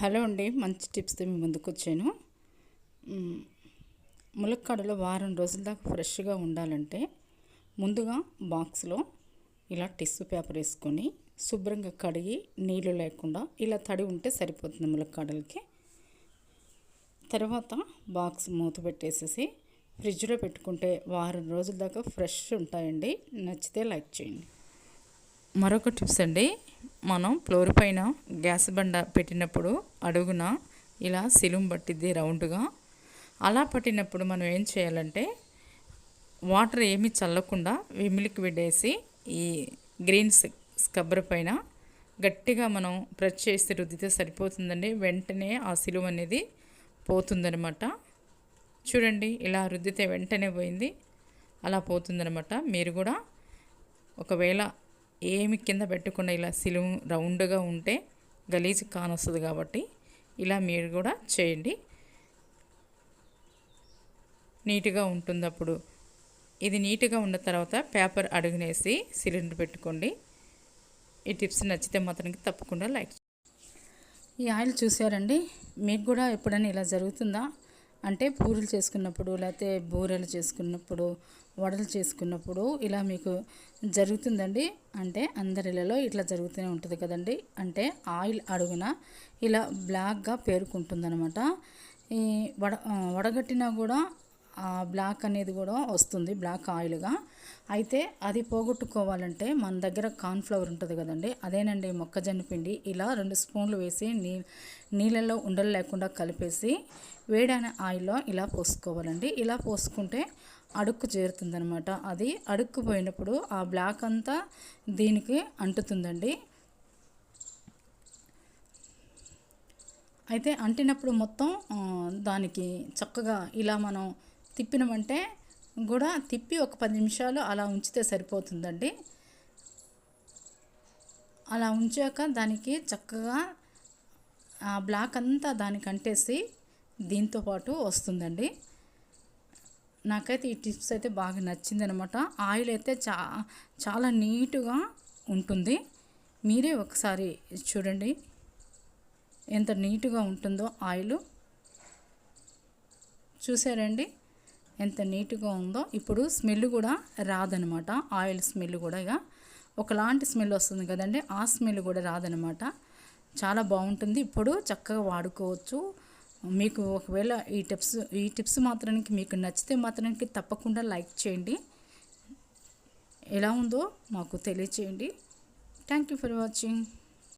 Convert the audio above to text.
Hello అండి మంచి టిప్స్తో మీ ముందుకు వచ్చాను ములక్కాడలు వారం రోజుల దాకా ఫ్రెష్గా ఉండాలంటే ముందుగా బాక్స్లో ఇలా టిష్యూ పేపర్ వేసుకొని శుభ్రంగా కడిగి నీళ్ళు లేకుండా ఇలా తడి ఉంటే సరిపోతుంది ములక్కాడలకి. తర్వాత బాక్స్ మూత పెట్టేసేసి ఫ్రిడ్జ్లో పెట్టుకుంటే వారం రోజుల దాకా ఫ్రెష్ ఉంటాయండి. నచ్చితే లైక్ చేయండి. మరొక టిప్స్ అండి మనం ఫ్లోర్ పైన గ్యాస్ బండ పెట్టినప్పుడు అడుగున ఇలా సిలుం పట్టిద్ది రౌండ్గా. అలా పట్టినప్పుడు మనం ఏం చేయాలంటే వాటర్ ఏమీ చల్లకుండా విమిలికి వేసి ఈ గ్రీన్ స్కబ్బర్ పైన గట్టిగా మనం ప్రెస్ చేసి రుద్దితే సరిపోతుందండి. వెంటనే ఆ సిలువ అనేది పోతుందనమాట చూడండి ఇలా రుద్దితే వెంటనే పోయింది. అలా పోతుందనమాట మీరు కూడా ఒకవేళ ఏమి కింద పెట్టకుండా ఇలా సిలువు రౌండ్గా ఉంటే గలీజ్ కానొస్తుంది కాబట్టి ఇలా మీరు కూడా చేయండి. నీట్గా ఉంటుంది అప్పుడు. ఇది నీట్గా ఉన్న తర్వాత పేపర్ అడుగునేసి సిలిండర్ పెట్టుకోండి. ఈ టిప్స్ నచ్చితే మాత్రానికి తప్పకుండా లైక్ ఈ ఆయిల్ చూసారండి? మీకు కూడా ఎప్పుడైనా ఇలా జరుగుతుందా? అంటే పూరీలు చేసుకున్నప్పుడు లేకపోతే బూరెలు చేసుకున్నప్పుడు వడలు చేసుకున్నప్పుడు ఇలా మీకు జరుగుతుందండి. అంటే అందరిలలో ఇట్లా జరుగుతూనే ఉంటుంది కదండి. అంటే ఆయిల్ అడుగున ఇలా బ్లాక్గా పేరుకుంటుందనమాట ఈ వడ వడగట్టినా కూడా ఆ బ్లాక్ అనేది కూడా వస్తుంది బ్లాక్ ఆయిల్గా. అయితే అది పోగొట్టుకోవాలంటే మన దగ్గర కార్న్ఫ్లవర్ ఉంటుంది కదండి అదేనండి మొక్కజొన్న పిండి. ఇలా రెండు స్పూన్లు వేసి నీ నీళ్ళల్లో ఉండలు లేకుండా కలిపేసి వేడైన ఆయిల్లో ఇలా పోసుకోవాలండి. ఇలా పోసుకుంటే అడుక్కు చేరుతుందనమాట అది అడుక్కు పోయినప్పుడు ఆ బ్లాక్ అంతా దీనికి అంటుతుందండి. అయితే అంటినప్పుడు మొత్తం దానికి చక్కగా ఇలా మనం తిప్పినమంటే కూడా తిప్పి ఒక పది నిమిషాలు అలా ఉంచితే సరిపోతుందండి. అలా ఉంచాక దానికి చక్కగా ఆ బ్లాక్ అంతా దానికి అంటేసి దీంతో పాటు వస్తుందండి. నాకైతే ఈ టిప్స్ అయితే బాగా నచ్చిందనమాట. ఆయిల్ అయితే చా చాలా నీట్గా ఉంటుంది. మీరే ఒకసారి చూడండి. ఎంత నీట్గా ఉంటుందో ఆయిల్. చూసారండి? ఎంత నీట్గా ఉందో ఇప్పుడు స్మెల్ కూడా రాదనమాట. ఆయిల్ స్మెల్ కూడా ఇక ఒకలాంటి స్మెల్ వస్తుంది కదండి ఆ స్మెల్ కూడా రాదనమాట. చాలా బాగుంటుంది. ఇప్పుడు చక్కగా వాడుకోవచ్చు. మీకు ఒకవేళ ఈ టిప్స్ ఈ టిప్స్ మాత్రానికి మీకు నచ్చితే మాత్రానికి తప్పకుండా లైక్ చేయండి. ఎలా ఉందో మాకు తెలియచేయండి. Thank you for watching.